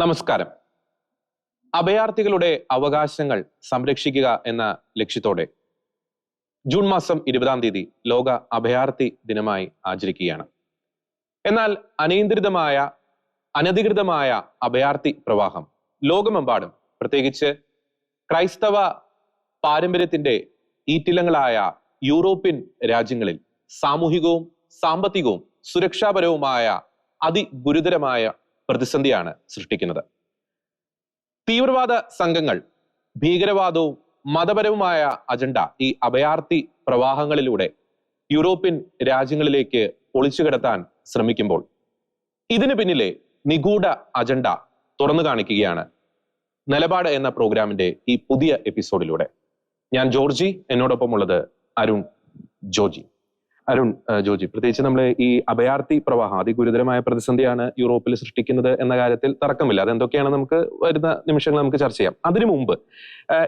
നമസ്കാരം. അഭയാർത്ഥികളുടെ അവകാശങ്ങൾ സംരക്ഷിക്കുക എന്ന ലക്ഷ്യത്തോടെ ജൂൺ മാസം ഇരുപതാം തീയതി ലോക അഭയാർത്ഥി ദിനമായി ആചരിക്കുകയാണ്. എന്നാൽ അനിയന്ത്രിതമായ അനധികൃതമായ അഭയാർത്ഥി പ്രവാഹം ലോകമെമ്പാടും പ്രത്യേകിച്ച് ക്രൈസ്തവ പാരമ്പര്യത്തിന്റെ ഈറ്റിലങ്ങളായ യൂറോപ്യൻ രാജ്യങ്ങളിൽ സാമൂഹികവും സാമ്പത്തികവും സുരക്ഷാപരവുമായ അതിഗുരുതരമായ പ്രതിസന്ധിയാണ് സൃഷ്ടിക്കുന്നത്. തീവ്രവാദ സംഘങ്ങൾ ഭീകരവാദവും മതപരവുമായ അജണ്ട ഈ അഭയാർത്ഥി പ്രവാഹങ്ങളിലൂടെ യൂറോപ്യൻ രാജ്യങ്ങളിലേക്ക് ഒളിച്ചു കിടത്താൻ ശ്രമിക്കുമ്പോൾ ഇതിനു പിന്നിലെ നിഗൂഢ അജണ്ട തുറന്നു കാണിക്കുകയാണ് നിലപാട് എന്ന പ്രോഗ്രാമിന്റെ ഈ പുതിയ എപ്പിസോഡിലൂടെ. ഞാൻ ജോർജി എന്നോടൊപ്പം ഉള്ളത് അരുൺ ജോജി അരുൺ ജോജി പ്രത്യേകിച്ച് നമ്മൾ ഈ അഭയാർത്ഥി പ്രവാഹം അതിഗുരുതരമായ പ്രതിസന്ധിയാണ് യൂറോപ്പിൽ സൃഷ്ടിക്കുന്നത് എന്ന കാര്യത്തിൽ തർക്കമില്ല. അതെന്തൊക്കെയാണ് നമുക്ക് വരുന്ന നിമിഷങ്ങൾ നമുക്ക് ചർച്ച ചെയ്യാം. അതിനു മുമ്പ്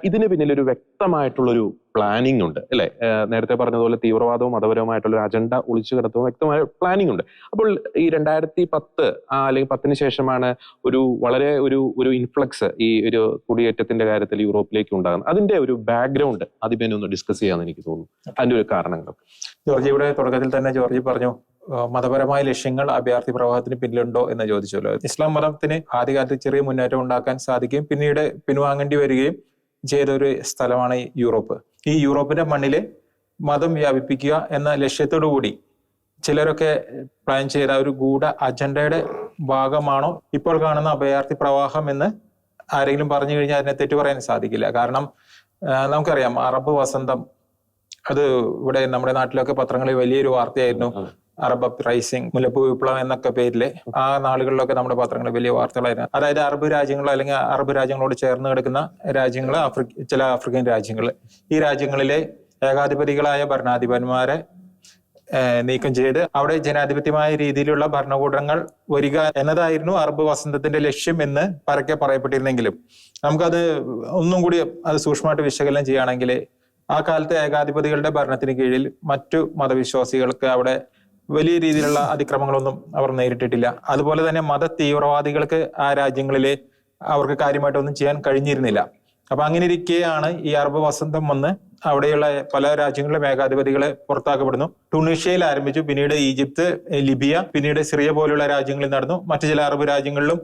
ഇതിന് പിന്നിൽ ഒരു വ്യക്തമായിട്ടുള്ള ഒരു പ്ലാനിംഗ് ഉണ്ട് അല്ലെ? നേരത്തെ പറഞ്ഞതുപോലെ തീവ്രവാദവും മതപരവുമായിട്ടുള്ള ഒരു അജണ്ട ഒളിച്ചു കിടത്തവും വ്യക്തമായ പ്ലാനിംഗ് ഉണ്ട്. അപ്പോൾ ഈ രണ്ടായിരത്തി പത്ത് അല്ലെങ്കിൽ പത്തിന് ശേഷമാണ് ഒരു വളരെ ഒരു ഒരു ഇൻഫ്ലക്സ് ഈ ഒരു കുടിയേറ്റത്തിന്റെ കാര്യത്തിൽ യൂറോപ്പിലേക്ക് ഉണ്ടാകുന്നത്. അതിന്റെ ഒരു ബാക്ക്ഗ്രൗണ്ട് ആദ്യമേ ഒന്ന് ഡിസ്കസ് ചെയ്യാന്ന് എനിക്ക് തോന്നുന്നു. അതിന്റെ ഒരു കാരണങ്ങളൊക്കെ. ഇവിടെ തുടക്കത്തിൽ തന്നെ ജോർജി പറഞ്ഞു മതപരമായ ലക്ഷ്യങ്ങൾ അഭയാർത്ഥി പ്രവാഹത്തിന് പിന്നിലുണ്ടോ എന്ന് ചോദിച്ചല്ലോ. ഇസ്ലാം മതത്തിന് ആദ്യകാലത്ത് ചെറിയ മുന്നേറ്റം ഉണ്ടാക്കാൻ സാധിക്കുകയും പിന്നീട് പിൻവാങ്ങേണ്ടി വരികയും ചെയ്ത ഒരു സ്ഥലമാണ് യൂറോപ്പ്. ഈ യൂറോപ്പിന്റെ മണ്ണിൽ മതം വ്യാപിപ്പിക്കുക എന്ന ലക്ഷ്യത്തോടു കൂടി ചിലരൊക്കെ പ്ലാൻ ചെയ്ത ഒരു ഗൂഢ അജണ്ടയുടെ ഭാഗമാണോ ഇപ്പോൾ കാണുന്ന അഭയാർത്ഥി പ്രവാഹം എന്ന് ആരെങ്കിലും പറഞ്ഞു കഴിഞ്ഞാൽ അതിനെ തെറ്റു പറയാൻ സാധിക്കില്ല. കാരണം നമുക്കറിയാം അറബ് വസന്തം. അത് ഇവിടെ നമ്മുടെ നാട്ടിലൊക്കെ പത്രങ്ങളിൽ വലിയൊരു വാർത്തയായിരുന്നു. അറബ് അപ്രൈസിംഗ് മുല്ലപ്പൂ വിപ്ലവം എന്നൊക്കെ പേരിൽ ആ നാളുകളിലൊക്കെ നമ്മുടെ പത്രങ്ങളിൽ വലിയ വാർത്തകളായിരുന്നു. അതായത് അറബ് രാജ്യങ്ങൾ അല്ലെങ്കിൽ അറബ് രാജ്യങ്ങളോട് ചേർന്ന് കിടക്കുന്ന രാജ്യങ്ങൾ ആഫ്രിക്ക ചില ആഫ്രിക്കൻ രാജ്യങ്ങൾ ഈ രാജ്യങ്ങളിലെ ഏകാധിപതികളായ ഭരണാധിപന്മാരെ നീക്കം ചെയ്ത് അവിടെ ജനാധിപത്യമായ രീതിയിലുള്ള ഭരണകൂടങ്ങൾ വരിക എന്നതായിരുന്നു അറബ് വസന്തത്തിന്റെ ലക്ഷ്യം എന്ന് പരക്കെ പറയപ്പെട്ടിരുന്നെങ്കിലും. നമുക്കത് ഒന്നും കൂടി അത് സൂക്ഷ്മമായിട്ട് വിശകലനം ചെയ്യുകയാണെങ്കിൽ ആ കാലത്തെ ഏകാധിപതികളുടെ ഭരണത്തിന് കീഴിൽ മറ്റു മതവിശ്വാസികൾക്ക് അവിടെ വലിയ രീതിയിലുള്ള അതിക്രമങ്ങളൊന്നും അവർ നേരിട്ടിട്ടില്ല. അതുപോലെ തന്നെ മത തീവ്രവാദികൾക്ക് ആ രാജ്യങ്ങളിലെ അവർക്ക് കാര്യമായിട്ടൊന്നും ചെയ്യാൻ കഴിഞ്ഞിരുന്നില്ല. അപ്പൊ അങ്ങനെ ഇരിക്കെയാണ് ഈ അറബ് വസന്തം വന്ന് അവിടെയുള്ള പല രാജ്യങ്ങളിലെ മേഘാധിപതികളെ പുറത്താക്കപ്പെടുന്നു. ടുണീഷ്യയിൽ ആരംഭിച്ചു പിന്നീട് ഈജിപ്ത് ലിബിയ പിന്നീട് സിറിയ പോലുള്ള രാജ്യങ്ങളിൽ നടന്നു. മറ്റു ചില അറബ് രാജ്യങ്ങളിലും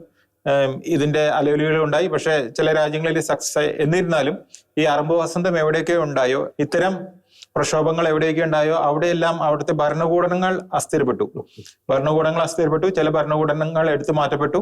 ഇതിന്റെ അലവലികൾ ഉണ്ടായി. പക്ഷെ ചില രാജ്യങ്ങളിൽ സക്സസ് എന്നിരുന്നാലും ഈ അറബ് വസന്തം എവിടെയൊക്കെ ഉണ്ടായോ ഇത്തരം പ്രക്ഷോഭങ്ങൾ എവിടെയൊക്കെ ഉണ്ടായോ അവിടെയെല്ലാം അവിടുത്തെ ഭരണകൂടങ്ങൾ അസ്ഥിരപ്പെട്ടു. ഭരണകൂടങ്ങൾ അസ്ഥിരപ്പെട്ടു. ചില ഭരണകൂടങ്ങൾ എടുത്തു മാറ്റപ്പെട്ടു.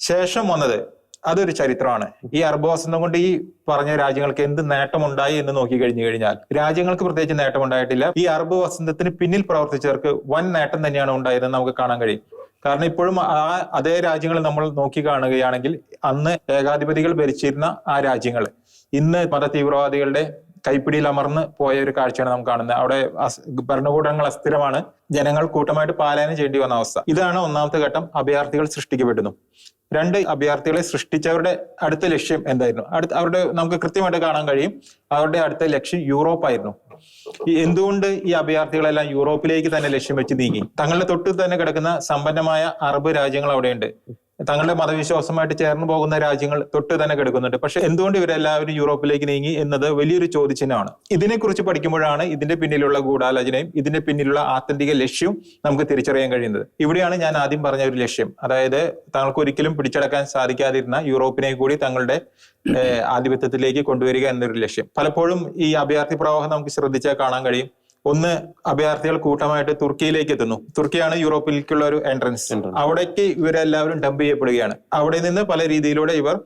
ശേഷം വന്നത് അതൊരു ചരിത്രമാണ്. ഈ അർബവസന്തം കൊണ്ട് ഈ പറഞ്ഞ രാജ്യങ്ങൾക്ക് എന്ത് നേട്ടമുണ്ടായി എന്ന് നോക്കി കഴിഞ്ഞു കഴിഞ്ഞാൽ രാജ്യങ്ങൾക്ക് പ്രത്യേകിച്ച് നേട്ടമുണ്ടായിട്ടില്ല. ഈ അറബ് വസന്തത്തിന് പിന്നിൽ പ്രവർത്തിച്ചവർക്ക് വൻ നേട്ടം തന്നെയാണ് ഉണ്ടായതെന്ന് നമുക്ക് കാണാൻ കഴിയും. കാരണം ഇപ്പോഴും ആ അതേ രാജ്യങ്ങൾ നമ്മൾ നോക്കി കാണുകയാണെങ്കിൽ അന്ന് ഏകാധിപതികൾ ഭരിച്ചിരുന്ന ആ രാജ്യങ്ങൾ ഇന്ന് മത തീവ്രവാദികളുടെ കൈപ്പിടിയിൽ അമർന്ന് പോയ ഒരു കാഴ്ചയാണ് നാം കാണുന്നത്. അവിടെ ഭരണകൂടങ്ങൾ അസ്ഥിരമാണ്. ജനങ്ങൾ കൂട്ടമായിട്ട് പാലായനം ചെയ്യേണ്ടി വന്ന അവസ്ഥ. ഇതാണ് ഒന്നാമത്തെ ഘട്ടം. അഭയാർത്ഥികൾ സൃഷ്ടിക്കപ്പെടുന്നു. രണ്ട് അഭയാർത്ഥികളെ സൃഷ്ടിച്ചവരുടെ അടുത്ത ലക്ഷ്യം എന്തായിരുന്നു? അടുത്ത അവരുടെ നമുക്ക് കൃത്യമായിട്ട് കാണാൻ കഴിയും. അവരുടെ അടുത്ത ലക്ഷ്യം യൂറോപ്പായിരുന്നു ഈ എന്തുകൊണ്ട് ഈ അഭയാർത്ഥികളെല്ലാം യൂറോപ്പിലേക്ക് തന്നെ ലക്ഷ്യം വെച്ച് നീങ്ങി? തങ്ങളുടെ തൊട്ട് തന്നെ കിടക്കുന്ന സമ്പന്നമായ അറബ് രാജ്യങ്ങൾ അവിടെയുണ്ട്. തങ്ങളുടെ മതവിശ്വാസമായിട്ട് ചേർന്ന് പോകുന്ന രാജ്യങ്ങൾ തൊട്ട് തന്നെ കിടക്കുന്നുണ്ട്. പക്ഷെ എന്തുകൊണ്ട് ഇവരെല്ലാവരും യൂറോപ്പിലേക്ക് നീങ്ങി എന്നത് വലിയൊരു ചോദ്യചിഹ്നമാണ്. ഇതിനെക്കുറിച്ച് പഠിക്കുമ്പോഴാണ് ഇതിന്റെ പിന്നിലുള്ള ഗൂഢാലോചനയും ഇതിന്റെ പിന്നിലുള്ള ആത്യന്തിക ലക്ഷ്യവും നമുക്ക് തിരിച്ചറിയാൻ കഴിയുന്നത്. ഇവിടെയാണ് ഞാൻ ആദ്യം പറഞ്ഞ ഒരു ലക്ഷ്യം. അതായത് തങ്ങൾക്ക് ഒരിക്കലും പിടിച്ചടക്കാൻ സാധിക്കാതിരുന്ന യൂറോപ്പിനെ കൂടി തങ്ങളുടെ ആധിപത്യത്തിലേക്ക് കൊണ്ടുവരിക എന്നൊരു ലക്ഷ്യം. പലപ്പോഴും ഈ അഭയാർത്ഥി പ്രവാഹം നമുക്ക് ശ്രദ്ധിച്ചാൽ കാണാൻ കഴിയും. ഒന്ന് അഭയാർത്ഥികൾ കൂട്ടമായിട്ട് തുർക്കിയിലേക്ക് എത്തുന്നു. തുർക്കിയാണ് യൂറോപ്പിലേക്കുള്ള ഒരു എൻട്രൻസ്. അവിടേക്ക് ഇവരെല്ലാവരും ഡംപ് ചെയ്യപ്പെടുകയാണ്. അവിടെ നിന്ന് പല രീതിയിലൂടെ ഇവർ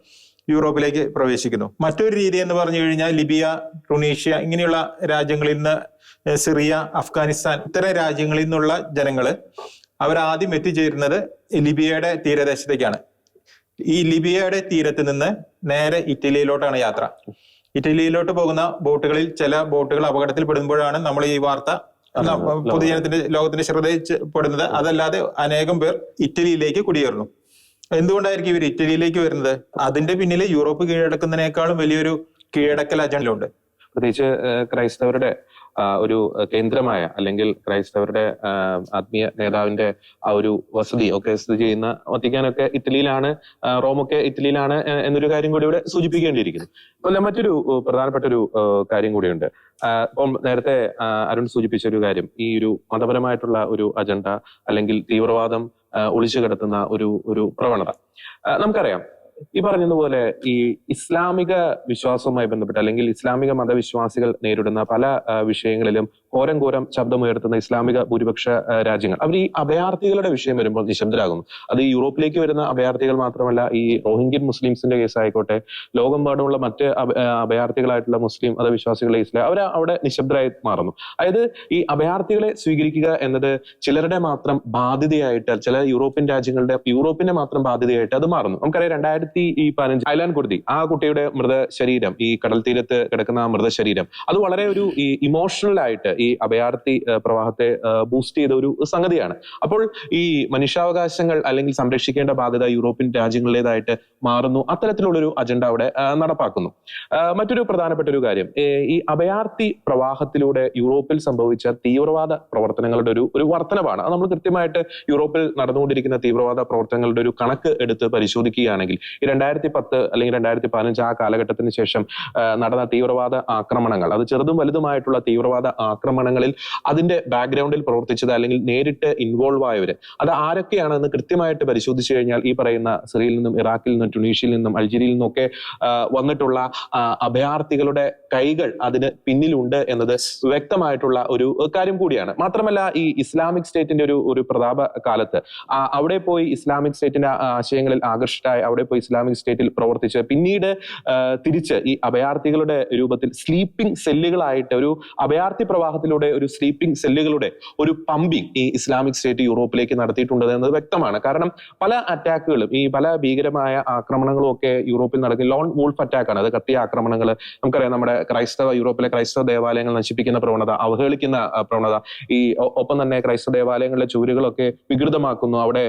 യൂറോപ്പിലേക്ക് പ്രവേശിക്കുന്നു. മറ്റൊരു രീതി എന്ന് പറഞ്ഞു കഴിഞ്ഞാൽ ലിബിയ ടുണീഷ്യ ഇങ്ങനെയുള്ള രാജ്യങ്ങളിൽ നിന്ന് സിറിയ അഫ്ഗാനിസ്ഥാൻ ഇത്തരം രാജ്യങ്ങളിൽ നിന്നുള്ള ജനങ്ങൾ അവരാദ്യം എത്തിച്ചേരുന്നത് ലിബിയയുടെ തീരദേശത്തേക്കാണ്. ഈ ലിബിയയുടെ തീരത്ത് നിന്ന് നേരെ ഇറ്റലിയിലോട്ടാണ് യാത്ര. ഇറ്റലിയിലോട്ട് പോകുന്ന ബോട്ടുകളിൽ ചില ബോട്ടുകൾ അപകടത്തിൽ പെടുമ്പോഴാണ് നമ്മൾ ഈ വാർത്ത പൊതുജനത്തിന്റെ ലോകത്തിന്റെ ശ്രദ്ധയിൽപ്പെടുന്നത് അതല്ലാതെ അനേകം പേർ ഇറ്റലിയിലേക്ക് കുടിയേറുന്നു. എന്തുകൊണ്ടായിരിക്കും ഇവർ ഇറ്റലിയിലേക്ക് വരുന്നത്? അതിന്റെ പിന്നിൽ യൂറോപ്പ് കീഴടക്കുന്നതിനേക്കാളും വലിയൊരു കീഴടക്കൽ അജണ്ടയുണ്ട്. പ്രത്യേകിച്ച് ക്രൈസ്തവരുടെ ഒരു കേന്ദ്രമായ അല്ലെങ്കിൽ ക്രൈസ്തവരുടെ ആത്മീയ നേതാവിന്റെ ആ ഒരു വസതി ഒക്കെ സ്ഥിതി ചെയ്യുന്ന വത്തിക്കാനൊക്കെ ഇറ്റലിയിലാണ് റോമൊക്കെ ഇറ്റലിയിലാണ് എന്നൊരു കാര്യം കൂടി ഇവിടെ സൂചിപ്പിക്കേണ്ടിയിരിക്കുന്നു. അതുപോലെ മറ്റൊരു പ്രധാനപ്പെട്ട ഒരു കാര്യം കൂടിയുണ്ട്. ഇപ്പം നേരത്തെ അരുൺ സൂചിപ്പിച്ച ഒരു കാര്യം. ഈ ഒരു മതപരമായിട്ടുള്ള ഒരു അജണ്ട അല്ലെങ്കിൽ തീവ്രവാദം ഒളിച്ചു കിടത്തുന്ന ഒരു ഒരു പ്രവണത. നമുക്കറിയാം ഈ പറഞ്ഞതുപോലെ ഈ ഇസ്ലാമിക വിശ്വാസവുമായി ബന്ധപ്പെട്ട് അല്ലെങ്കിൽ ഇസ്ലാമിക മതവിശ്വാസികൾ നേരിടുന്ന പല വിഷയങ്ങളിലും ഘോരം ഘോരം ശബ്ദമുയർത്തുന്ന ഇസ്ലാമിക ഭൂരിപക്ഷ രാജ്യങ്ങൾ. അവർ ഈ അഭയാർത്ഥികളുടെ വിഷയം വരുമ്പോൾ നിശബ്ദരാകുന്നു. അത് യൂറോപ്പിലേക്ക് വരുന്ന അഭയാർത്ഥികൾ മാത്രമല്ല ഈ റോഹിംഗ്യൻ മുസ്ലിംസിന്റെ കേസ് ആയിക്കോട്ടെ ലോകമെമ്പാടുമുള്ള മറ്റ് അഭ- അഭയാർത്ഥികളായിട്ടുള്ള മുസ്ലിം മതവിശ്വാസികളെ ഇസ്ലാം അവർ അവിടെ നിശബ്ദരായി മാറുന്നു. അതായത് ഈ അഭയാർത്ഥികളെ സ്വീകരിക്കുക എന്നത് ചിലരുടെ മാത്രം ബാധ്യതയായിട്ട് ചില യൂറോപ്യൻ രാജ്യങ്ങളുടെ യൂറോപ്പിന്റെ മാത്രം ബാധ്യതയായിട്ട് അത് മാറുന്നു. നമുക്കറിയാം രണ്ടായിരത്തി ഈ പതിനഞ്ച് അയലാൻ കുർദി ആ കുട്ടിയുടെ മൃതശരീരം ഈ കടൽ തീരത്ത് കിടക്കുന്ന ആ മൃതശരീരം അത് വളരെ ഒരു ഈ ഇമോഷണൽ ആയിട്ട് ഈ അഭയാർത്ഥി പ്രവാഹത്തെ ബൂസ്റ്റ് ചെയ്ത ഒരു സംഗതിയാണ്. അപ്പോൾ ഈ മനുഷ്യാവകാശങ്ങൾ അല്ലെങ്കിൽ സംരക്ഷിക്കേണ്ട ബാധ്യത യൂറോപ്യൻ രാജ്യങ്ങളിലേതായിട്ട് മാറുന്നു. അത്തരത്തിലുള്ള ഒരു അജണ്ട അവിടെ നടപ്പാക്കുന്നു. മറ്റൊരു പ്രധാനപ്പെട്ട ഒരു കാര്യം ഈ അഭയാർത്ഥി പ്രവാഹത്തിലൂടെ യൂറോപ്പിൽ സംഭവിച്ച തീവ്രവാദ പ്രവർത്തനങ്ങളുടെ ഒരു ഒരു വർധനവാണ് അത് നമ്മൾ കൃത്യമായിട്ട് യൂറോപ്പിൽ നടന്നുകൊണ്ടിരിക്കുന്ന തീവ്രവാദ പ്രവർത്തനങ്ങളുടെ ഒരു കണക്ക് എടുത്ത് പരിശോധിക്കുകയാണെങ്കിൽ ഈ രണ്ടായിരത്തി പത്ത് അല്ലെങ്കിൽ രണ്ടായിരത്തി പതിനഞ്ച് ആ കാലഘട്ടത്തിന് ശേഷം നടന്ന തീവ്രവാദ ആക്രമണങ്ങൾ. അത് ചെറുതും വലുതുമായിട്ടുള്ള തീവ്രവാദ ആക്രമണങ്ങളിൽ അതിന്റെ ബാക്ക്ഗ്രൗണ്ടിൽ പ്രവർത്തിച്ചത് അല്ലെങ്കിൽ നേരിട്ട് ഇൻവോൾവ് ആയവര്. അത് ആരൊക്കെയാണെന്ന് കൃത്യമായിട്ട് പരിശോധിച്ചു കഴിഞ്ഞാൽ ഈ പറയുന്ന സിറിയയിൽ നിന്നും ഇറാഖിൽ നിന്നും ട്യൂണീഷ്യയിൽ നിന്നും അൾജീരിയയിൽ നിന്നൊക്കെ വന്നിട്ടുള്ള അഭയാർത്ഥികളുടെ കൈകൾ അതിന് പിന്നിലുണ്ട് എന്നത് വ്യക്തമായിട്ടുള്ള ഒരു കാര്യം കൂടിയാണ്. മാത്രമല്ല ഈ ഇസ്ലാമിക് സ്റ്റേറ്റിന്റെ ഒരു ഒരു പ്രതാപ കാലത്ത് അവിടെ പോയി ഇസ്ലാമിക് സ്റ്റേറ്റിന്റെ ആശയങ്ങളിൽ ആകർഷിതായി അവിടെ പോയി ഇസ്ലാമിക് സ്റ്റേറ്റിൽ പ്രവർത്തിച്ച് പിന്നീട് തിരിച്ച് ഈ അഭയാർത്ഥികളുടെ രൂപത്തിൽ സ്ലീപ്പിംഗ് സെല്ലുകളായിട്ട് ഒരു അഭയാർത്ഥി പ്രവാഹത്തിലൂടെ ഒരു സ്ലീപ്പിംഗ് സെല്ലുകളുടെ ഒരു പമ്പിംഗ് ഈ ഇസ്ലാമിക് സ്റ്റേറ്റ് യൂറോപ്പിലേക്ക് നടത്തിയിട്ടുണ്ട് എന്നത് വ്യക്തമാണ്. കാരണം പല അറ്റാക്കുകളും ഈ പല ഭീകരമായ ആക്രമണങ്ങളും ഒക്കെ യൂറോപ്പിൽ നടക്കുന്ന ലോൺ വൂൾഫ് അറ്റാക്ക് ആണ്. അത് കത്തിയ ആക്രമണങ്ങൾ നമുക്കറിയാം നമ്മുടെ ക്രൈസ്തവ യൂറോപ്പിലെ ക്രൈസ്തവ ദേവാലയങ്ങൾ നശിപ്പിക്കുന്ന പ്രവണത അവഹേളിക്കുന്ന പ്രവണത. ഈ ഒപ്പം തന്നെ ക്രൈസ്തവ ദേവാലയങ്ങളിലെ ചുവരുകളൊക്കെ വികൃതമാക്കുന്നു. അവിടെ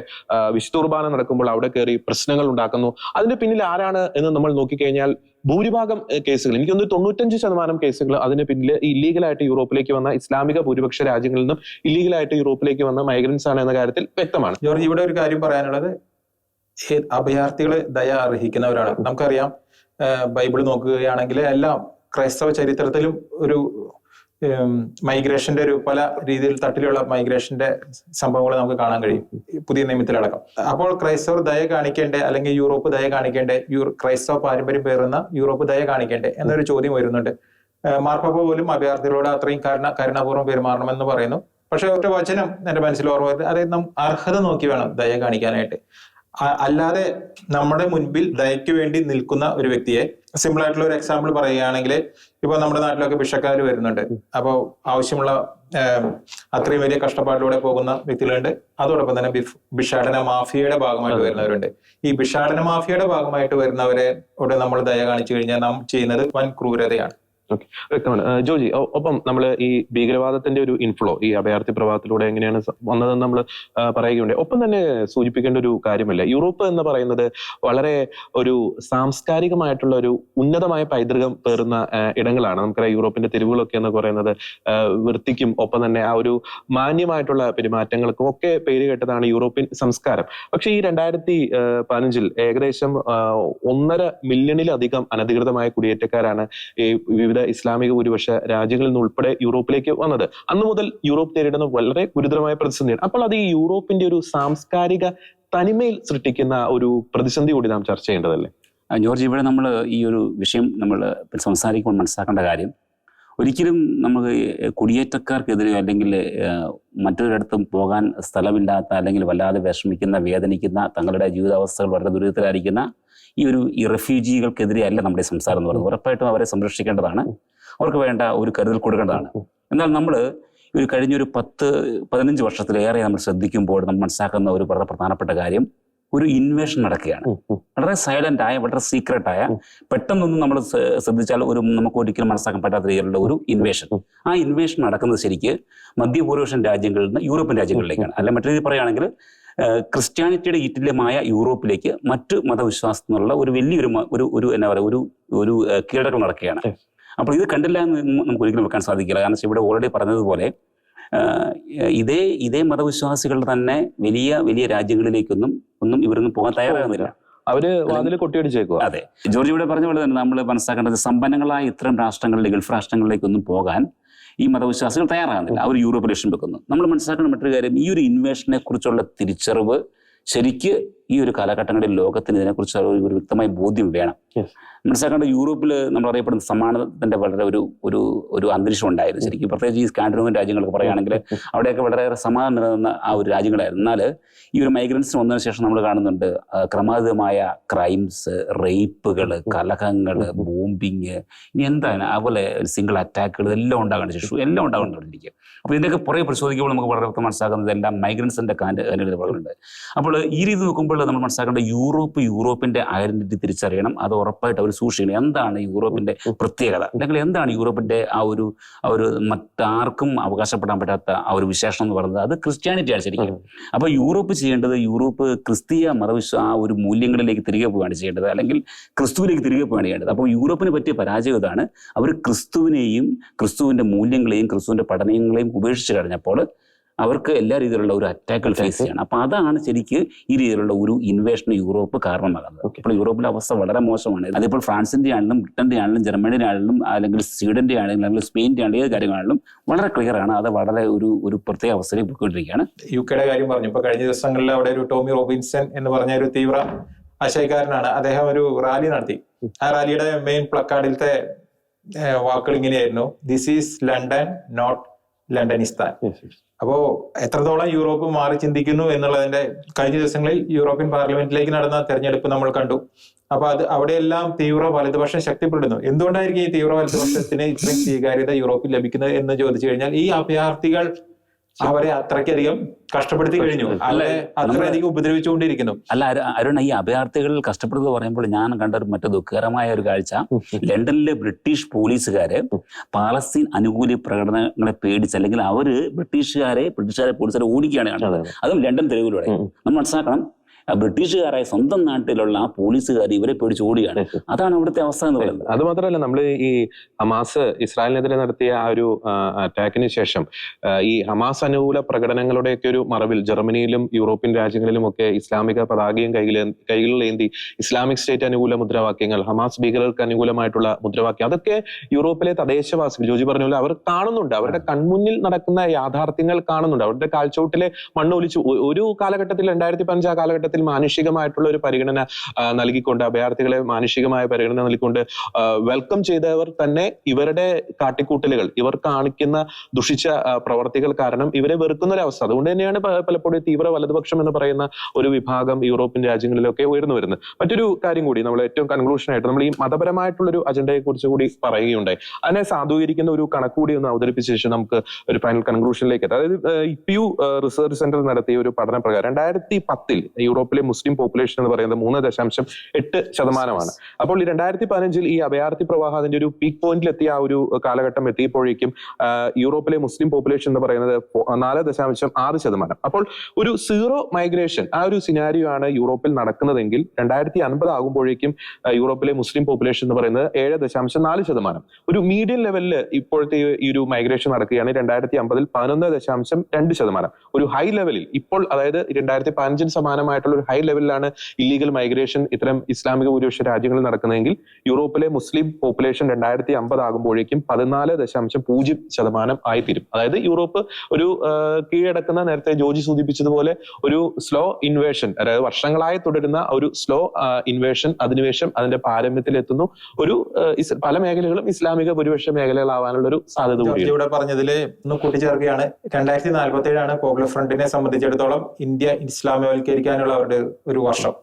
വിശുദ്ധുർബാന നടക്കുമ്പോൾ അവിടെ കയറി പ്രശ്നങ്ങൾ ഉണ്ടാക്കുന്നു. അതിന്റെ പിന്നിൽ ആരാണ് എന്ന് നമ്മൾ നോക്കിക്കഴിഞ്ഞാൽ ഭൂരിഭാഗം കേസുകൾ എനിക്ക് തോന്നുന്നു തൊണ്ണൂറ്റഞ്ച് ശതമാനം കേസുകൾ അതിന് പിന്നിൽ ഇല്ലീഗലായിട്ട് യൂറോപ്പിലേക്ക് വന്ന ഇസ്ലാമിക ഭൂരിപക്ഷ രാജ്യങ്ങളിൽ നിന്നും ഇല്ലീഗലായിട്ട് യൂറോപ്പിലേക്ക് വന്ന മൈഗ്രൻസ് ആണ് എന്ന കാര്യത്തിൽ വ്യക്തമാണ്. ജോർജ് ഇവിടെ ഒരു കാര്യം പറയാനുള്ളത്. അഭയാർത്ഥികളെ ദയ അർഹിക്കുന്നവരാണ്. നമുക്കറിയാം ബൈബിൾ നോക്കുകയാണെങ്കിൽ എല്ലാം ക്രൈസ്തവ ചരിത്രത്തിലും ഒരു മൈഗ്രേഷന്റെ ഒരു പല രീതിയിൽ തട്ടിലുള്ള മൈഗ്രേഷന്റെ സംഭവങ്ങൾ നമുക്ക് കാണാൻ കഴിയും. പുതിയ നിയമത്തിലടക്കം. അപ്പോൾ ക്രൈസ്തവർ ദയ കാണിക്കേണ്ടേ അല്ലെങ്കിൽ യൂറോപ്പ് ദയ കാണിക്കേണ്ടേ? ക്രൈസ്തവ പാരമ്പര്യം പേറുന്ന യൂറോപ്പ് ദയ കാണിക്കേണ്ടേ? എന്നൊരു ചോദ്യം വരുന്നുണ്ട്. മാർപ്പാപ്പ പോലും അഭയാർത്ഥികളോട് അത്രയും കരുണ കരുണാപൂർവം പെരുമാറണമെന്ന് പറയുന്നു. പക്ഷെ ഒറ്റ വചനം എന്റെ മനസ്സിൽ ഓർമ്മ വരുന്നത്. അതായത് നാം അർഹത നോക്കി വേണം ദയ കാണിക്കാനായിട്ട്. അല്ലാതെ നമ്മുടെ മുൻപിൽ ദയയ്ക്ക് വേണ്ടി നിൽക്കുന്ന ഒരു വ്യക്തിയെ സിമ്പിൾ ആയിട്ടുള്ള ഒരു എക്സാമ്പിൾ പറയുകയാണെങ്കിൽ ഇപ്പൊ നമ്മുടെ നാട്ടിലൊക്കെ ഭിക്ഷക്കാർ വരുന്നുണ്ട്. അപ്പോൾ ആവശ്യമുള്ള അത്രയും വലിയ കഷ്ടപ്പാടിലൂടെ പോകുന്ന വ്യക്തികളുണ്ട്. അതോടൊപ്പം തന്നെ ഭിഷാടന ഭിക്ഷാടന മാഫിയയുടെ ഭാഗമായിട്ട് വരുന്നവരുണ്ട്. ഈ ഭിക്ഷാടന മാഫിയയുടെ ഭാഗമായിട്ട് വരുന്നവരെ നമ്മൾ ദയ കാണിച്ചു കഴിഞ്ഞാൽ നാം ചെയ്യുന്നത് വൻ ക്രൂരതയാണ്. വ്യക്തമാണ് ഏഹ് ജോജി ഒപ്പം നമ്മൾ ഈ ഭീകരവാദത്തിന്റെ ഒരു ഇൻഫ്ലോ ഈ അഭയാർത്ഥി പ്രവാഹത്തിലൂടെ എങ്ങനെയാണ് വന്നതെന്ന് നമ്മൾ പറയുകയുണ്ടായി ഒപ്പം തന്നെ സൂചിപ്പിക്കേണ്ട ഒരു കാര്യമല്ല? യൂറോപ്പ് എന്ന് പറയുന്നത് വളരെ ഒരു സാംസ്കാരികമായിട്ടുള്ള ഒരു ഉന്നതമായ പൈതൃകം പേറുന്ന ഇടങ്ങളാണ്. നമുക്കറിയാം യൂറോപ്പിന്റെ തെരുവുകളൊക്കെ എന്ന് പറയുന്നത് വൃത്തിക്കും ഒപ്പം തന്നെ ആ ഒരു മാന്യമായിട്ടുള്ള പെരുമാറ്റങ്ങൾക്കും ഒക്കെ പേര് കേട്ടതാണ് യൂറോപ്യൻ സംസ്കാരം. പക്ഷേ ഈ രണ്ടായിരത്തി പതിനഞ്ചിൽ ഏകദേശം ഒന്നര മില്യണിലധികം അനധികൃതമായ കുടിയേറ്റക്കാരാണ് ഈ വിവിധ ഇസ്ലാമിക ഭൂരിപക്ഷ രാജ്യങ്ങളിൽ നിന്ന് ഉൾപ്പെടെ യൂറോപ്പിലേക്ക് വന്നത്. അന്ന് മുതൽ യൂറോപ്പ് നേരിടുന്ന വളരെ ഗുരുതരമായ പ്രതിസന്ധിയാണ്. അപ്പോൾ അത് ഈ യൂറോപ്പിന്റെ ഒരു സാംസ്കാരിക തനിമയിൽ സൃഷ്ടിക്കുന്ന ഒരു പ്രതിസന്ധി കൂടി നാം ചർച്ച ചെയ്യേണ്ടതല്ലേ? ജോർജ് ഇവിടെ നമ്മൾ ഈ ഒരു വിഷയം നമ്മൾ സംസാരിക്കുമ്പോൾ മനസ്സിലാക്കേണ്ട കാര്യം ഒരിക്കലും നമുക്ക് കുടിയേറ്റക്കാർക്കെതിരെ അല്ലെങ്കിൽ മറ്റൊരിടത്തും പോകാൻ സ്ഥലമില്ലാത്ത അല്ലെങ്കിൽ വല്ലാതെ വിഷമിക്കുന്ന വേദനിക്കുന്ന തങ്ങളുടെ ജീവിതാവസ്ഥകൾ വളരെ ദുരിതത്തിലായിരിക്കുന്ന ഈ ഒരു ഈ റെഫ്യൂജികൾക്കെതിരെ അല്ല നമ്മുടെ സംസാരം എന്ന് പറയുന്നത്. ഉറപ്പായിട്ടും അവരെ സംരക്ഷിക്കേണ്ടതാണ്. അവർക്ക് വേണ്ട ഒരു കരുതൽ കൊടുക്കേണ്ടതാണ്. എന്നാൽ നമ്മൾ ഒരു കഴിഞ്ഞൊരു പത്ത് പതിനഞ്ച് വർഷത്തിലേറെ നമ്മൾ ശ്രദ്ധിക്കുമ്പോൾ നമ്മൾ മനസ്സിലാക്കുന്ന ഒരു വളരെ പ്രധാനപ്പെട്ട കാര്യം ഒരു ഇൻവേഷൻ നടക്കുകയാണ്. വളരെ സൈലന്റ് ആയ വളരെ സീക്രട്ട് ആയ പെട്ടെന്നൊന്നും നമ്മൾ ശ്രദ്ധിച്ചാൽ ഒരു നമുക്ക് ഒരിക്കലും മനസ്സിലാക്കാൻ പറ്റാത്ത രീതിയിലുള്ള ഒരു ഇൻവേഷൻ. ആ ഇൻവേഷൻ നടക്കുന്നത് ശരിക്ക് മധ്യപൂർവേഷ്യൻ രാജ്യങ്ങളിൽ നിന്ന് യൂറോപ്യൻ രാജ്യങ്ങളിലേക്കാണ്. അല്ല മറ്റൊരു രീതി പറയുകയാണെങ്കിൽ ക്രിസ്ത്യാനിറ്റിയുടെ ഈറ്റില്യമായ യൂറോപ്പിലേക്ക് മറ്റു മതവിശ്വാസത്തിനുള്ള ഒരു വലിയൊരു ഒരു ഒരു എന്നാ പറയുക ഒരു ഒരു കീഴടക്കം നടക്കുകയാണ്. അപ്പോൾ ഇത് കണ്ടില്ല എന്ന് നമുക്ക് ഒരിക്കലും വെക്കാൻ സാധിക്കില്ല. കാരണം ഇവിടെ ഓൾറെഡി പറഞ്ഞതുപോലെ ഇതേ ഇതേ മതവിശ്വാസികൾ തന്നെ വലിയ വലിയ രാജ്യങ്ങളിലേക്കൊന്നും ഒന്നും ഇവരൊന്നും പോകാൻ തയ്യാറാകുന്നില്ല. അവർ വാതിൽ കൊട്ടിയടിച്ചേക്കുക അതെ. ജോർജ് ഇവിടെ പറഞ്ഞ പോലെ തന്നെ നമ്മൾ മനസ്സിലാക്കേണ്ടത് സമ്പന്നങ്ങളായ ഇത്തരം രാഷ്ട്രങ്ങളിലെ ഗൾഫ് രാഷ്ട്രങ്ങളിലേക്കൊന്നും പോകാൻ ഈ മതവിശ്വാസികൾ തയ്യാറാകുന്നില്ല. അവർ യൂറോപ്പ് ലക്ഷ്യം വെക്കുന്നു. നമ്മൾ മനസ്സിലാക്കുന്ന മറ്റൊരു കാര്യം ഈ ഒരു ഇൻവേഷനെ കുറിച്ചുള്ള തിരിച്ചറിവ് ശരിക്ക് ഈ ഒരു കാലഘട്ടങ്ങളിൽ ലോകത്തിന് ഇതിനെക്കുറിച്ച് ഒരു വ്യക്തമായ ബോധ്യം വേണം. മനസ്സിലാക്കേണ്ട യൂറോപ്പിൽ നമ്മൾ അറിയപ്പെടുന്ന സമ്മാനത്തിന്റെ വളരെ ഒരു ഒരു ഒരു അന്തരീക്ഷം ഉണ്ടായിരുന്നു. ശരിക്കും പ്രത്യേകിച്ച് ഈ സ്കാൻഡിനോവിയൻ രാജ്യങ്ങളൊക്കെ പറയുകയാണെങ്കിൽ അവിടെയൊക്കെ വളരെയേറെ സമാധാനം നിലനിന്ന ആ ഒരു രാജ്യങ്ങളായിരുന്നു. എന്നാൽ ഈ ഒരു മൈഗ്രൻസിന് വന്നതിന് ശേഷം നമ്മൾ കാണുന്നുണ്ട് ക്രമാതീതമായ ക്രൈംസ് റേപ്പുകൾ കലഹങ്ങൾ ബോംബിങ് ഇനി എന്താണ്? അതുപോലെ സിംഗിൾ അറ്റാക്കുകൾ എല്ലാം ഉണ്ടാകേണ്ട ശേഷം എല്ലാം ഉണ്ടാകുന്നുണ്ടിരിക്കുക അപ്പോൾ ഇതിന്റെയൊക്കെ പുറകെ പരിശോധിക്കുമ്പോൾ നമുക്ക് വളരെ വ്യക്തം മനസ്സിലാക്കുന്നത് എല്ലാം മൈഗ്രൻസിന്റെ ഉണ്ട് അപ്പോൾ ഈ രീതി നോക്കുമ്പോൾ നമ്മൾ മനസ്സിലാക്കേണ്ട യൂറോപ്പ് യൂറോപ്പിന്റെ ഐഡന്റിറ്റി തിരിച്ചറിയണം. അത് ഉറപ്പായിട്ട് അവർ സൂക്ഷിക്കണം. എന്താണ് യൂറോപ്പിന്റെ പ്രത്യേകത? അല്ലെങ്കിൽ എന്താണ് യൂറോപ്പിന്റെ ആ ഒരു ആ ഒരു മറ്റാർക്കും അവകാശപ്പെടാൻ പറ്റാത്ത ആ ഒരു വിശേഷണം എന്ന് പറയുന്നത്? അത് ക്രിസ്ത്യാനിറ്റി ആണ് ശരിക്കും. അപ്പൊ യൂറോപ്പ് ചെയ്യേണ്ടത് യൂറോപ്പ് ക്രിസ്തീയ മതവിശ്വ ആ ഒരു മൂല്യങ്ങളിലേക്ക് തിരികെ പോവുകയാണ് ചെയ്യേണ്ടത്. അല്ലെങ്കിൽ ക്രിസ്തുവിലേക്ക് തിരികെ പോവുകയാണ് ചെയ്യേണ്ടത്. അപ്പോൾ യൂറോപ്പിനെ പറ്റിയ പരാജയം ഇതാണ്. അവർ ക്രിസ്തുവിനെയും ക്രിസ്തുവിന്റെ മൂല്യങ്ങളെയും ക്രിസ്തുവിന്റെ പഠനങ്ങളെയും ഉപേക്ഷിച്ച് കഴിഞ്ഞപ്പോൾ അവർക്ക് എല്ലാ രീതിയിലുള്ള ഒരു അറ്റാക്കുകൾ ഫേസ് ചെയ്യണം. അപ്പൊ അതാണ് ശരിക്ക് ഈ രീതിയിലുള്ള ഒരു ഇൻവേഷൻ യൂറോപ്പ് കാരണമാകുന്നത്. ഇപ്പോൾ അപ്പോൾ യൂറോപ്പിലെ അവസ്ഥ വളരെ മോശമാണ്. അതിപ്പോൾ ഫ്രാൻസിന്റെ ആണെങ്കിലും ബ്രിട്ടന്റെ ആണെങ്കിലും ജർമ്മനിയുടെ ആണെങ്കിലും അല്ലെങ്കിൽ സ്വീഡന്റെ ആണെങ്കിലും അല്ലെങ്കിൽ സ്പെയിന്റെ ആണെങ്കിലും ഏത് കാര്യങ്ങളാണെങ്കിലും വളരെ ക്ലിയർ ആണ്. അത് വളരെ ഒരു ഒരു പ്രത്യേക അവസ്ഥയിൽ പോയിക്കൊണ്ടിരിക്കുകയാണ്. യു കെയുടെ കാര്യം പറഞ്ഞു. ഇപ്പൊ കഴിഞ്ഞ ദിവസങ്ങളിൽ അവിടെ ഒരു ടോമി റോബിൻസൺ എന്ന് പറഞ്ഞ ഒരു തീവ്ര ആശയക്കാരനാണ് അദ്ദേഹം ഒരു റാലി നടത്തി. ആ റാലിയുടെ മെയിൻ പ്ലക്കാർഡിലത്തെ വാക്കുകൾ ഇങ്ങനെയായിരുന്നു. This is London not Londonistan അപ്പോ എത്രത്തോളം യൂറോപ്പ് മാറി ചിന്തിക്കുന്നു എന്നുള്ളതിന്റെ കഴിഞ്ഞ ദിവസങ്ങളിൽ യൂറോപ്യൻ പാർലമെന്റിലേക്ക് നടന്ന തെരഞ്ഞെടുപ്പ് നമ്മൾ കണ്ടു. അപ്പൊ അത് അവിടെയെല്ലാം തീവ്ര വലതുപക്ഷം ശക്തിപ്പെടുന്നു. എന്തുകൊണ്ടായിരിക്കും ഈ തീവ്ര വലതുപക്ഷത്തിന് ഇത്രയും സ്വീകാര്യത യൂറോപ്പിൽ ലഭിക്കുന്നത് എന്ന് ചോദിച്ചു കഴിഞ്ഞാൽ ഈ അഭയാർത്ഥികൾ അവരെ അത്രയ്ക്കധികം കഷ്ടപ്പെടുത്തി കഴിഞ്ഞു. അല്ലെ അത്രയധികം ഉപദ്രവിച്ചുകൊണ്ടിരിക്കുന്നു. അല്ല അരുൺ ഈ അഭയാർത്ഥികൾ കഷ്ടപ്പെടുന്നത് പറയുമ്പോൾ ഞാൻ കണ്ട ഒരു മറ്റു ദുഃഖകരമായ ഒരു കാഴ്ച. ലണ്ടനിലെ ബ്രിട്ടീഷ് പോലീസുകാര് പാലസ്തീൻ അനുകൂല പ്രകടനങ്ങളെ പേടിച്ച് അല്ലെങ്കിൽ അവർ ബ്രിട്ടീഷുകാരെ ബ്രിട്ടീഷുകാരെ പോലീസുകാരെ ഓടിക്കുകയാണ് കണ്ടത് അതും ലണ്ടൻ തെരുവിലൂടെ. നമ്മൾ മനസ്സിലാക്കണം ബ്രിട്ടീഷുകാരായ സ്വന്തം നാട്ടിലുള്ള ആ പോലീസുകാർ ഇവരെ പേടിച്ച് ഓടിയാണ്. അതാണ് അവിടുത്തെ അവസ്ഥ എന്ന് പറയുന്നത്. അത് മാത്രമല്ല നമ്മൾ ഈ ഹമാസ് ഇസ്രായേലിനെതിരെ നടത്തിയ ആ ഒരു അറ്റാക്കിന് ശേഷം ഈ ഹമാസ് അനുകൂല പ്രകടനങ്ങളുടെയൊക്കെ ഒരു മറവിൽ ജർമ്മനിയിലും യൂറോപ്യൻ രാജ്യങ്ങളിലും ഒക്കെ ഇസ്ലാമിക പതാകയും കൈകളിൽ കൈകളിലേന്തി ഇസ്ലാമിക് സ്റ്റേറ്റ് അനുകൂല മുദ്രാവാക്യങ്ങൾ ഹമാസ് ഭീകരർക്ക് അനുകൂലമായിട്ടുള്ള മുദ്രാവാക്യം അതൊക്കെ യൂറോപ്പിലെ തദ്ദേശവാസികൾ ജോജി പറഞ്ഞ പോലെ അവർ കാണുന്നുണ്ട്. അവരുടെ കൺമുന്നിൽ നടക്കുന്ന യാഥാർത്ഥ്യങ്ങൾ കാണുന്നുണ്ട്. അവരുടെ കാൽച്ചോട്ടിലെ മണ്ണൊലിച്ചു ഒരു കാലഘട്ടത്തിൽ രണ്ടായിരത്തി പതിനഞ്ച് ആ കാലഘട്ടത്തിൽ മാനുഷികമായിട്ടുള്ള ഒരു പരിഗണന നൽകിക്കൊണ്ട് അഭയാർത്ഥികളെ മാനുഷികമായ പരിഗണന നൽകിക്കൊണ്ട് വെൽക്കം ചെയ്തവർ തന്നെ ഇവരുടെ കാട്ടിക്കൂട്ടലുകൾ ഇവർ കാണിക്കുന്ന ദുഷിച്ച പ്രവർത്തികൾ കാരണം ഇവരെ വെറുക്കുന്ന ഒരു അവസ്ഥ. അതുകൊണ്ട് തന്നെയാണ് പലപ്പോഴും തീവ്ര വലതുപക്ഷം എന്ന് പറയുന്ന ഒരു വിഭാഗം യൂറോപ്യൻ രാജ്യങ്ങളിലൊക്കെ ഉയർന്നു വരുന്നത്. മറ്റൊരു കാര്യം കൂടി നമ്മൾ ഏറ്റവും കൺക്ലൂഷൻ ആയിട്ട് നമ്മൾ ഈ മതപരമായിട്ടുള്ള ഒരു അജണ്ടയെ കുറിച്ച് കൂടി പറയുകയുണ്ടായി. അതിനെ സാധൂകരിക്കുന്ന ഒരു കണക്ക് കൂടി ഒന്ന് അവതരിപ്പിച്ച ശേഷം നമുക്ക് ഒരു ഫൈനൽ കൺക്ലൂഷനിലേക്ക് എത്താം. അതായത് ഇപിയു റിസർച്ച് സെന്റർ നടത്തിയ ഒരു പഠന പ്രകാരം രണ്ടായിരത്തി പത്തിൽ യൂറോപ്പിലെ മുസ്ലിം പോപ്പുലേഷൻ എന്ന് പറയുന്നത് മൂന്ന് ദശാംശം എട്ട് ശതമാനമാണ്. അപ്പോൾ ഈ രണ്ടായിരത്തി പതിനഞ്ചിൽ ഈ അഭയാർത്ഥി പ്രവാഹം അതിന്റെ ഒരു പീക്ക് പോയിന്റിൽ എത്തിയ ആ ഒരു കാലഘട്ടം എത്തിയപ്പോഴേക്കും യൂറോപ്പിലെ മുസ്ലിം പോപ്പുലേഷൻ എന്ന് പറയുന്നത് നാല് ദശാംശം ആറ് ശതമാനം. അപ്പോൾ ഒരു സീറോ മൈഗ്രേഷൻ ആ ഒരു സിനാരിയോ ആണ് യൂറോപ്പിൽ നടക്കുന്നതെങ്കിൽ രണ്ടായിരത്തി അൻപത് ആകുമ്പോഴേക്കും യൂറോപ്പിലെ മുസ്ലിം പോപ്പുലേഷൻ എന്ന് പറയുന്നത് ഏഴ് ദശാംശം നാല് ശതമാനം. ഒരു മീഡിയം ലെവലിൽ ഇപ്പോഴത്തെ ഈ ഒരു മൈഗ്രേഷൻ നടക്കുകയാണ് രണ്ടായിരത്തി അമ്പതിൽ പതിനൊന്ന് ദശാംശം രണ്ട് ശതമാനം. ഒരു ഹൈ ലെവലിൽ ഇപ്പോൾ അതായത് രണ്ടായിരത്തി പതിനഞ്ചിന് സമാനമായിട്ടുള്ള ഒരു ഹൈ ലെവലിലാണ് ഇല്ലീഗൽ മൈഗ്രേഷൻ ഇത്തരം ഇസ്ലാമിക ഭൂരിപക്ഷ രാജ്യങ്ങളിൽ നടക്കുന്നതെങ്കിൽ യൂറോപ്പിലെ മുസ്ലിം പോപ്പുലേഷൻ രണ്ടായിരത്തി അമ്പത് ആകുമ്പോഴേക്കും പതിനാല് ദശാംശം പൂജ്യം ശതമാനം ആയിത്തീരും. അതായത് യൂറോപ്പ് ഒരു കീഴടക്കുന്ന നേരത്തെ ജോജി സൂചിപ്പിച്ചതുപോലെ ഒരു സ്ലോ ഇൻവേഷൻ അതായത് വർഷങ്ങളായി തുടരുന്ന ഒരു സ്ലോ ഇൻവേഷൻ അധിനിവേശം അതിന്റെ പാരമ്യത്തിലെത്തുന്നു. ഒരു പല മേഖലകളും ഇസ്ലാമിക ഭൂരിപക്ഷ മേഖലകളാവാനുള്ള ഒരു സാധ്യത ഇവിടെ പറഞ്ഞതിൽ ഒന്ന് കൂട്ടിച്ചേർക്കുകയാണ്. രണ്ടായിരത്തി നാൽപ്പത്തി ഏഴാണ് പോപ്പുലർ ഫ്രണ്ടിനെ സംബന്ധിച്ചിടത്തോളം ഇന്ത്യ ഇസ്ലാമവൽക്കരിക്കാനുള്ള അവരുടെ ഒരു വർഷം.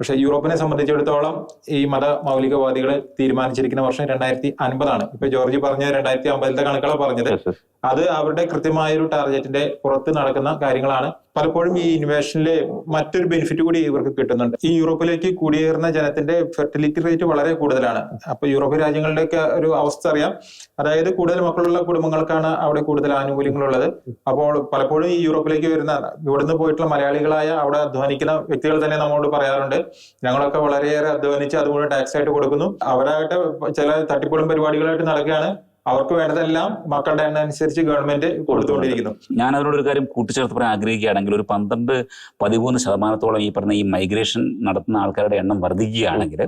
പക്ഷെ യൂറോപ്പിനെ സംബന്ധിച്ചിടത്തോളം ഈ മത മൗലികവാദികൾ തീരുമാനിച്ചിരിക്കുന്ന വർഷം രണ്ടായിരത്തി അൻപതാണ്. ഇപ്പൊ ജോർജ് പറഞ്ഞ രണ്ടായിരത്തി അമ്പതിലത്തെ കണക്കുകളാണ് പറഞ്ഞത്. അത് അവരുടെ കൃത്യമായ ഒരു ടാർഗറ്റിന്റെ പുറത്ത് നടക്കുന്ന കാര്യങ്ങളാണ്. പലപ്പോഴും ഈ ഇൻവേഷനിലെ മറ്റൊരു ബെനിഫിറ്റ് കൂടി ഇവർക്ക് കിട്ടുന്നുണ്ട്. ഈ യൂറോപ്പിലേക്ക് കുടിയേറുന്ന ജനത്തിന്റെ ഫെർട്ടിലിറ്റി റേറ്റ് വളരെ കൂടുതലാണ്. അപ്പൊ യൂറോപ്യൻ രാജ്യങ്ങളുടെയൊക്കെ ഒരു അവസ്ഥ അറിയാം. അതായത് കൂടുതൽ മക്കളുള്ള കുടുംബങ്ങൾക്കാണ് അവിടെ കൂടുതൽ ആനുകൂല്യങ്ങളുള്ളത്. അപ്പോൾ പലപ്പോഴും ഈ യൂറോപ്പിലേക്ക് വരുന്ന ഇവിടുന്ന് പോയിട്ടുള്ള മലയാളികളായ അവിടെ അധ്വാനിക്കുന്ന വ്യക്തികൾ തന്നെ നമ്മളോട് പറയാറുണ്ട് ഞങ്ങളൊക്കെ വളരെയേറെ അധ്വാനിച്ച് അതുകൊണ്ട് ടാക്സ് ആയിട്ട് കൊടുക്കുന്നു. അവരായിട്ട് ചില തട്ടിപ്പുകളും പരിപാടികളായിട്ട് നടക്കുകയാണ്. അവർക്ക് വേണ്ടതെല്ലാം മക്കളുടെ എണ്ണം അനുസരിച്ച് ഗവൺമെന്റ് കൊടുത്തുകൊണ്ടിരിക്കുന്നു. ഞാൻ അതിനോടൊരു കാര്യം കൂട്ടിച്ചേർത്ത് പറയാൻ ആഗ്രഹിക്കുകയാണെങ്കിൽ ഒരു പന്ത്രണ്ട് പതിമൂന്ന് ശതമാനത്തോളം ഈ പറഞ്ഞ ഈ മൈഗ്രേഷൻ നടത്തുന്ന ആൾക്കാരുടെ എണ്ണം വർദ്ധിക്കുകയാണെങ്കിൽ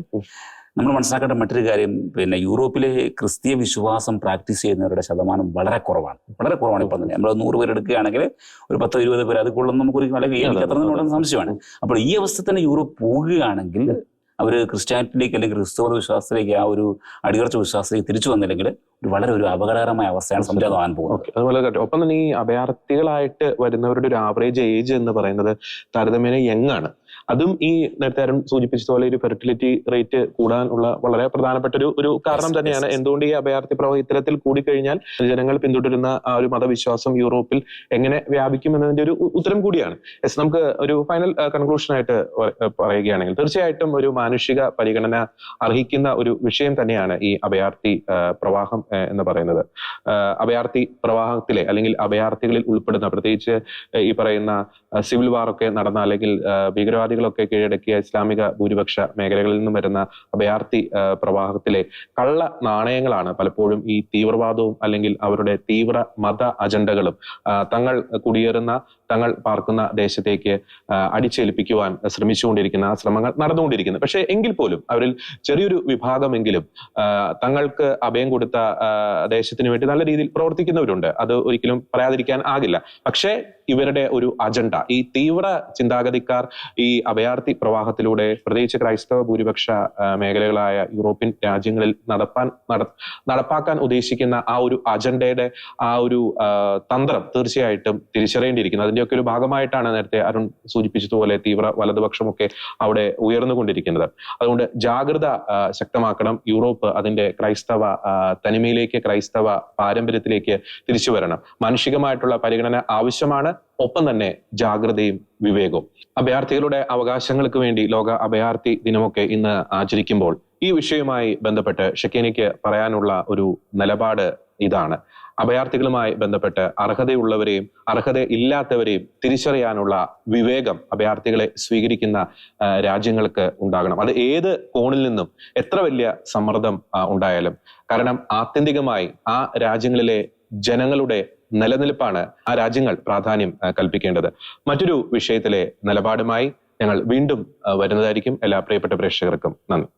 നമ്മൾ മനസ്സിലാക്കേണ്ട മറ്റൊരു കാര്യം പിന്നെ യൂറോപ്പിലെ ക്രിസ്തീയ വിശ്വാസം പ്രാക്ടീസ് ചെയ്യുന്നവരുടെ ശതമാനം വളരെ കുറവാണ്. വളരെ കുറവാണ് ഇപ്പം തന്നെ. നമ്മൾ നൂറ് പേരെടുക്കുകയാണെങ്കിൽ ഒരു പത്തോ ഇരുപത് പേര് അത് കൊള്ളുന്ന നമുക്ക് ഒരു അല്ലെങ്കിൽ സംശയമാണ്. അപ്പോൾ ഈ അവസ്ഥ തന്നെ യൂറോപ്പ് പോകുകയാണെങ്കിൽ അവർ ക്രിസ്ത്യാനിറ്റിയിലേക്ക് അല്ലെങ്കിൽ ക്രിസ്തുവ വിശ്വാസത്തിലേക്ക് ആ ഒരു അടികർച്ച വിശ്വാസത്തിലേക്ക് തിരിച്ചു വന്നില്ലെങ്കിൽ വളരെ ഒരു അപകടകരമായ അവസ്ഥയാണ് സംജാതമാകാൻ പോകുന്നത്. അതുപോലെ ഒപ്പം തന്നെ ഈ അഭയാർത്ഥികളായിട്ട് വരുന്നവരുടെ ഒരു ആവറേജ് ഏജ് എന്ന് പറയുന്നത് താരതമ്യേന യങ് ആണ്. അതും ഈ നേരത്തെ അരുൺ സൂചിപ്പിച്ചതുപോലെ ഒരു ഫെർട്ടിലിറ്റി റേറ്റ് കൂടാനുള്ള വളരെ പ്രധാനപ്പെട്ട ഒരു ഒരു കാരണം തന്നെയാണ്. എന്തുകൊണ്ട് ഈ അഭയാർത്ഥി പ്രവാഹം ഇത്തരത്തിൽ കൂടിക്കഴിഞ്ഞാൽ ജനങ്ങൾ പിന്തുടരുന്ന ആ ഒരു മതവിശ്വാസം യൂറോപ്പിൽ എങ്ങനെ വ്യാപിക്കും എന്നതിന്റെ ഒരു ഉത്തരം കൂടിയാണ്. യെസ് നമുക്ക് ഒരു ഫൈനൽ കൺക്ലൂഷൻ ആയിട്ട് പറയുകയാണെങ്കിൽ തീർച്ചയായിട്ടും ഒരു മാനുഷിക പരിഗണന അർഹിക്കുന്ന ഒരു വിഷയം തന്നെയാണ് ഈ അഭയാർത്ഥി പ്രവാഹം എന്ന് പറയുന്നത്. അഭയാർത്ഥി പ്രവാഹത്തിലെ അല്ലെങ്കിൽ അഭയാർത്ഥികളിൽ ഉൾപ്പെടുന്ന പ്രത്യേകിച്ച് ഈ പറയുന്ന സിവിൽ വാർ ഒക്കെ നടന്ന അല്ലെങ്കിൽ ആ, ഭീകരവാദികളൊക്കെ കീഴടക്കിയ ഇസ്ലാമിക ഭൂരിപക്ഷ മേഖലകളിൽ നിന്നും വരുന്ന അഭയാർത്ഥി പ്രവാഹത്തിലെ കള്ള നാണയങ്ങളാണ് പലപ്പോഴും ഈ തീവ്രവാദവും അല്ലെങ്കിൽ അവരുടെ തീവ്ര മത അജണ്ടകളും തങ്ങൾ കുടിയേറുന്ന തങ്ങൾ പാർക്കുന്ന ദേശത്തേക്ക് അടിച്ചേൽപ്പിക്കുവാൻ ശ്രമിച്ചുകൊണ്ടിരിക്കുന്ന ശ്രമങ്ങൾ നടന്നുകൊണ്ടിരിക്കുന്നത് പക്ഷേ എങ്കിൽ പോലും അവരിൽ ചെറിയൊരു വിഭാഗമെങ്കിലും തങ്ങൾക്ക് അഭയം കൊടുത്ത ദേശത്തിന് വേണ്ടി നല്ല രീതിയിൽ പ്രവർത്തിക്കുന്നവരുണ്ട്. അത് ഒരിക്കലും പറയാതിരിക്കാൻ ആകില്ല. പക്ഷേ ഇവരുടെ ഒരു അജണ്ട. ഈ തീവ്ര ചിന്താഗതിക്കാർ ഈ അഭയാർത്ഥി പ്രവാഹത്തിലൂടെ പ്രത്യേകിച്ച് ക്രൈസ്തവ ഭൂരിപക്ഷ മേഖലകളായ യൂറോപ്യൻ രാജ്യങ്ങളിൽ നടപ്പാൻ നട നടപ്പാക്കാൻ ഉദ്ദേശിക്കുന്ന ആ ഒരു അജണ്ടയുടെ ആ ഒരു തന്ത്രം തീർച്ചയായിട്ടും തിരിച്ചറിയേണ്ടിയിരിക്കുന്നു. അതിന്റെയൊക്കെ ഒരു ഭാഗമായിട്ടാണ് നേരത്തെ അരുൺ സൂചിപ്പിച്ചതുപോലെ തീവ്ര വലതുപക്ഷമൊക്കെ അവിടെ ഉയർന്നുകൊണ്ടിരിക്കുന്നത്. അതുകൊണ്ട് ജാഗ്രത ശക്തമാക്കണം. യൂറോപ്പ് അതിന്റെ ക്രൈസ്തവ തനിമയിലേക്ക് ക്രൈസ്തവ പാരമ്പര്യത്തിലേക്ക് തിരിച്ചു വരണം. മാനുഷികമായിട്ടുള്ള പരിഗണന ആവശ്യമാണ്. ഒപ്പം തന്നെ ജാഗ്രതയും വിവേകവും. അഭയാർത്ഥികളുടെ അവകാശങ്ങൾക്ക് വേണ്ടി ലോക അഭയാർത്ഥി ദിനമൊക്കെ ഇന്ന് ആചരിക്കുമ്പോൾ ഈ വിഷയവുമായി ബന്ധപ്പെട്ട് ഷക്കീനയ്ക്ക് പറയാനുള്ള ഒരു നിലപാട് ഇതാണ്. അഭയാർത്ഥികളുമായി ബന്ധപ്പെട്ട് അർഹതയുള്ളവരെയും അർഹത ഇല്ലാത്തവരെയും തിരിച്ചറിയാനുള്ള വിവേകം അഭയാർത്ഥികളെ സ്വീകരിക്കുന്ന രാജ്യങ്ങൾക്ക് ഉണ്ടാകണം. അത് ഏത് കോണിൽ നിന്നും എത്ര വലിയ സമ്മർദ്ദം ഉണ്ടായാലും. കാരണം ആത്യന്തികമായി ആ രാജ്യങ്ങളിലെ ജനങ്ങളുടെ നിലനിൽപ്പാണ് ആ രാജ്യങ്ങൾ പ്രാധാന്യം കൽപ്പിക്കേണ്ടത്. മറ്റൊരു വിഷയത്തിലെ നിലപാടുമായി ഞങ്ങൾ വീണ്ടും വരുന്നതായിരിക്കും. എല്ലാ പ്രിയപ്പെട്ട പ്രേക്ഷകർക്കും നന്ദി.